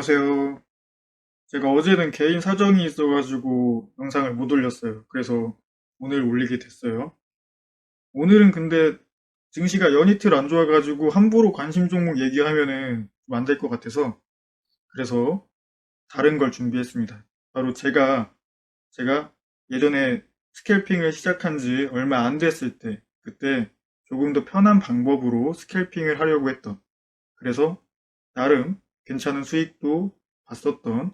안녕하세요. 제가 어제는 개인 사정이 있어가지고 영상을 못 올렸어요. 그래서 오늘 올리게 됐어요. 오늘은 근데 증시가 연이틀 안 좋아가지고 함부로 관심 종목 얘기하면은 좀안될 것 같아서 그래서 다른 걸 준비했습니다. 바로 제가 제가 예전에 스캘핑을 시작한 지 얼마 안 됐을 때 그때 조금 더 편한 방법으로 스캘핑을 하려고 했던 그래서 나름 괜찮은 수익도 봤었던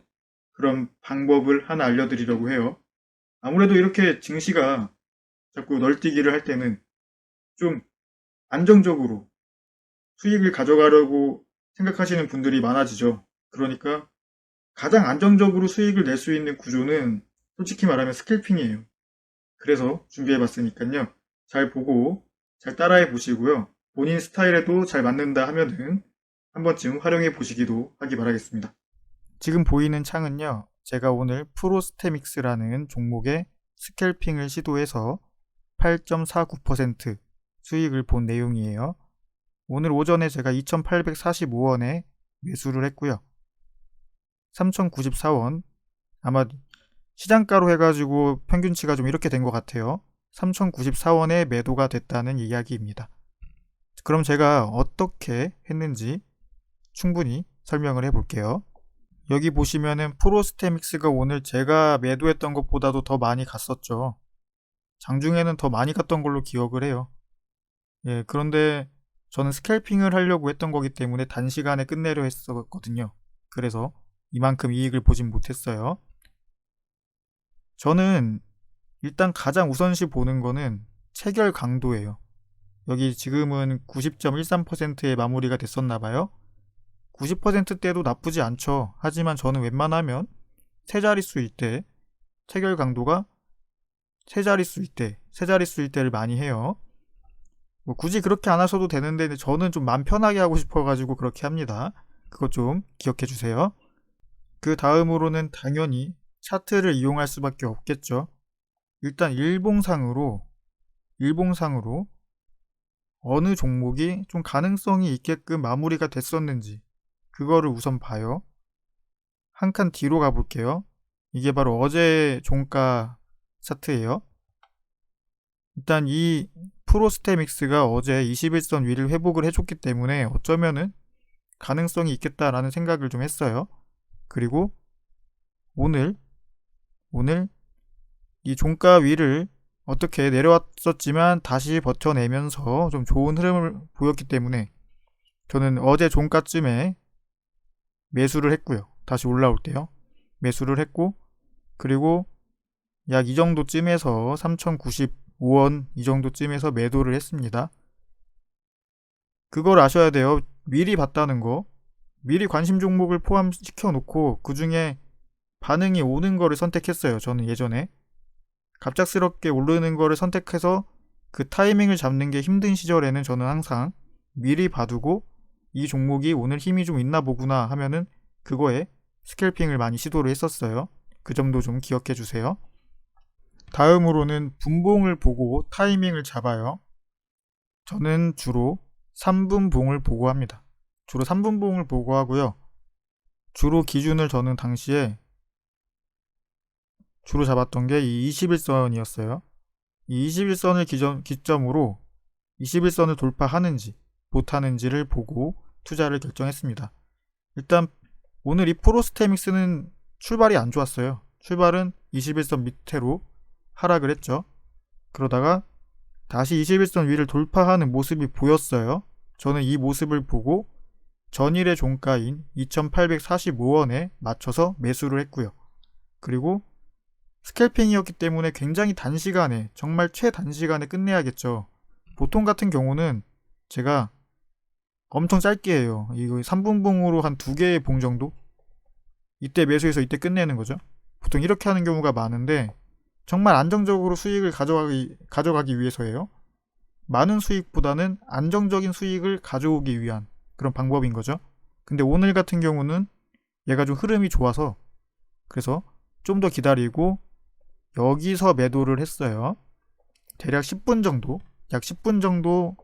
그런 방법을 하나 알려드리려고 해요. 아무래도 이렇게 증시가 자꾸 널뛰기를 할 때는 좀 안정적으로 수익을 가져가려고 생각하시는 분들이 많아지죠. 그러니까 가장 안정적으로 수익을 낼 수 있는 구조는 솔직히 말하면 스캘핑이에요. 그래서 준비해 봤으니까요. 잘 보고 잘 따라해 보시고요. 본인 스타일에도 잘 맞는다 하면은 한 번쯤 활용해 보시기도 하기 바라겠습니다. 지금 보이는 창은요. 제가 오늘 프로스테믹스라는 종목의 스캘핑을 시도해서 8.49% 수익을 본 내용이에요. 오늘 오전에 제가 2,845원에 매수를 했고요. 3,094원 아마 시장가로 해가지고 평균치가 좀 이렇게 된 것 같아요. 3,094원에 매도가 됐다는 이야기입니다. 그럼 제가 어떻게 했는지 충분히 설명을 해볼게요. 여기 보시면은 프로스테믹스가 오늘 제가 매도했던 것보다도 더 많이 갔었죠. 장중에는 더 많이 갔던 걸로 기억을 해요. 예, 그런데 저는 스캘핑을 하려고 했던 거기 때문에 단시간에 끝내려 했었거든요. 그래서 이만큼 이익을 보진 못했어요. 저는 일단 가장 우선시 보는 거는 체결 강도예요. 여기 지금은 90.13%의 마무리가 됐었나 봐요. 90%대도 나쁘지 않죠. 하지만 저는 웬만하면 세 자릿수일 때 체결 강도가 세 자릿수일 때, 세 자릿수일 때를 많이 해요. 뭐 굳이 그렇게 안 하셔도 되는데 저는 좀 마음 편하게 하고 싶어가지고 그렇게 합니다. 그거 좀 기억해 주세요. 그 다음으로는 당연히 차트를 이용할 수밖에 없겠죠. 일단 일봉상으로 일봉상으로 어느 종목이 좀 가능성이 있게끔 마무리가 됐었는지 그거를 우선 봐요. 한 칸 뒤로 가볼게요. 이게 바로 어제 종가 차트예요. 일단 이 프로스테믹스가 어제 21선 위를 회복을 해줬기 때문에 어쩌면은 가능성이 있겠다라는 생각을 좀 했어요. 그리고 오늘 오늘 이 종가 위를 어떻게 내려왔었지만 다시 버텨내면서 좀 좋은 흐름을 보였기 때문에 저는 어제 종가쯤에 매수를 했고요. 다시 올라올 때요. 매수를 했고 그리고 약 이 정도쯤에서 3095원 이 정도쯤에서 매도를 했습니다. 그걸 아셔야 돼요. 미리 봤다는 거. 미리 관심 종목을 포함시켜 놓고 그 중에 반응이 오는 거를 선택했어요. 저는 예전에. 갑작스럽게 오르는 거를 선택해서 그 타이밍을 잡는 게 힘든 시절에는 저는 항상 미리 봐두고 이 종목이 오늘 힘이 좀 있나 보구나 하면은 그거에 스캘핑을 많이 시도를 했었어요. 그 점도 좀 기억해 주세요. 다음으로는 분봉을 보고 타이밍을 잡아요. 저는 주로 3분봉을 보고 합니다. 주로 3분봉을 보고 하고요. 주로 기준을 저는 당시에 주로 잡았던 게 이 21선이었어요. 이 21선을 기점, 기점으로 21선을 돌파하는지 못하는지를 보고 투자를 결정했습니다. 일단 오늘 이 프로스테믹스는 출발이 안 좋았어요. 출발은 21선 밑으로 하락을 했죠. 그러다가 다시 21선 위를 돌파하는 모습이 보였어요. 저는 이 모습을 보고 전일의 종가인 2845원에 맞춰서 매수를 했고요. 그리고 스캘핑이었기 때문에 굉장히 단시간에 정말 최단시간에 끝내야겠죠. 보통 같은 경우는 제가 엄청 짧게 해요. 이거 3분봉으로 한 두 개의 봉 정도? 이때 매수해서 이때 끝내는 거죠. 보통 이렇게 하는 경우가 많은데 정말 안정적으로 수익을 가져가기, 가져가기 위해서예요. 많은 수익보다는 안정적인 수익을 가져오기 위한 그런 방법인 거죠. 근데 오늘 같은 경우는 얘가 좀 흐름이 좋아서 그래서 좀 더 기다리고 여기서 매도를 했어요. 대략 10분 정도, 약 10분 정도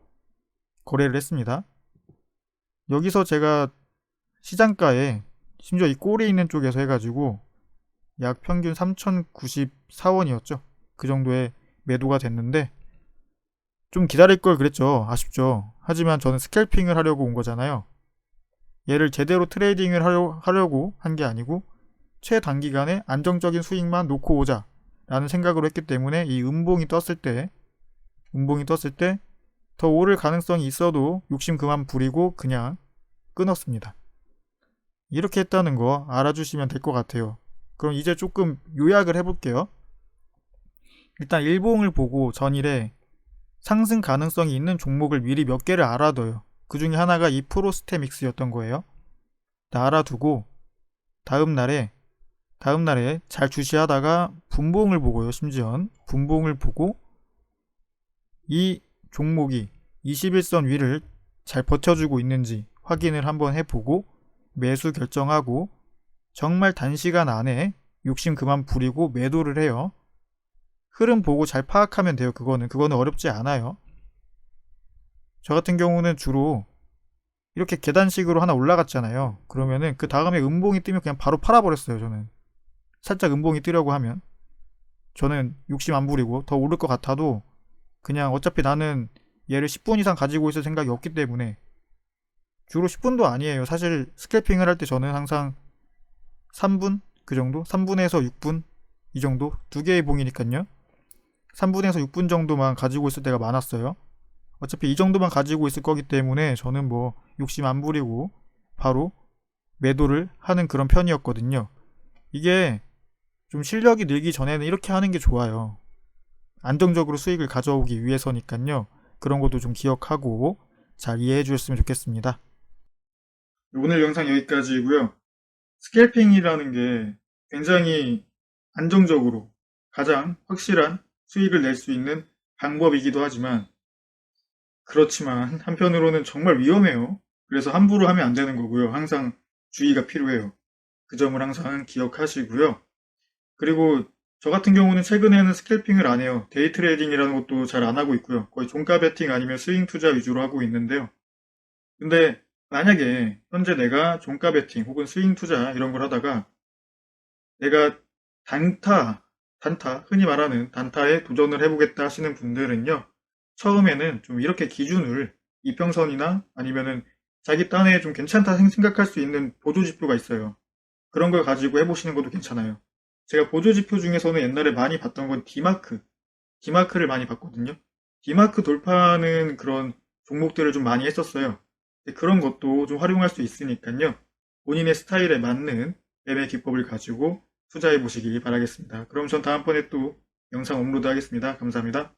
거래를 했습니다. 여기서 제가 시장가에 심지어 이 꼴이 있는 쪽에서 해가지고 약 평균 3,094원이었죠. 그 정도의 매도가 됐는데 좀 기다릴 걸 그랬죠. 아쉽죠. 하지만 저는 스캘핑을 하려고 온 거잖아요. 얘를 제대로 트레이딩을 하려, 하려고 한 게 아니고 최단기간에 안정적인 수익만 놓고 오자 라는 생각으로 했기 때문에 이 음봉이 떴을 때 음봉이 떴을 때 더 오를 가능성이 있어도 욕심 그만 부리고 그냥 끊었습니다. 이렇게 했다는 거 알아주시면 될 것 같아요. 그럼 이제 조금 요약을 해볼게요. 일단 일봉을 보고 전일에 상승 가능성이 있는 종목을 미리 몇 개를 알아둬요. 그 중에 하나가 이 프로스테믹스였던 거예요. 나 알아두고 다음 날에 다음 날에 잘 주시하다가 분봉을 보고요. 심지어 분봉을 보고 이 종목이 21선 위를 잘 버텨주고 있는지 확인을 한번 해보고 매수 결정하고 정말 단시간 안에 욕심 그만 부리고 매도를 해요. 흐름 보고 잘 파악하면 돼요. 그거는 그거는 어렵지 않아요. 저 같은 경우는 주로 이렇게 계단식으로 하나 올라갔잖아요. 그러면은 그 다음에 음봉이 뜨면 그냥 바로 팔아버렸어요. 저는 살짝 음봉이 뜨려고 하면 저는 욕심 안 부리고 더 오를 것 같아도 그냥 어차피 나는 얘를 10분 이상 가지고 있을 생각이 없기 때문에 주로 10분도 아니에요. 사실 스캘핑을 할 때 저는 항상 3분 그 정도? 3분에서 6분 이 정도? 두 개의 봉이니까요. 3분에서 6분 정도만 가지고 있을 때가 많았어요. 어차피 이 정도만 가지고 있을 거기 때문에 저는 뭐 욕심 안 부리고 바로 매도를 하는 그런 편이었거든요. 이게 좀 실력이 늘기 전에는 이렇게 하는 게 좋아요. 안정적으로 수익을 가져오기 위해서니까요. 그런 것도 좀 기억하고 잘 이해해 주셨으면 좋겠습니다. 오늘 영상 여기까지고요. 스캘핑이라는 게 굉장히 안정적으로 가장 확실한 수익을 낼 수 있는 방법이기도 하지만 그렇지만 한편으로는 정말 위험해요. 그래서 함부로 하면 안 되는 거고요. 항상 주의가 필요해요. 그 점을 항상 기억하시고요. 그리고 저 같은 경우는 최근에는 스캘핑을 안 해요. 데이 트레이딩이라는 것도 잘 안 하고 있고요. 거의 종가 베팅 아니면 스윙 투자 위주로 하고 있는데요. 근데 만약에 현재 내가 종가 베팅 혹은 스윙 투자 이런 걸 하다가 내가 단타, 단타, 흔히 말하는 단타에 도전을 해보겠다 하시는 분들은요. 처음에는 좀 이렇게 기준을 이평선이나 아니면은 자기 딴에 좀 괜찮다 생각할 수 있는 보조 지표가 있어요. 그런 걸 가지고 해보시는 것도 괜찮아요. 제가 보조지표 중에서는 옛날에 많이 봤던 건 D마크. D마크를 많이 봤거든요. D마크 돌파하는 그런 종목들을 좀 많이 했었어요. 그런 것도 좀 활용할 수 있으니까요. 본인의 스타일에 맞는 매매 기법을 가지고 투자해 보시기 바라겠습니다. 그럼 전 다음번에 또 영상 업로드 하겠습니다. 감사합니다.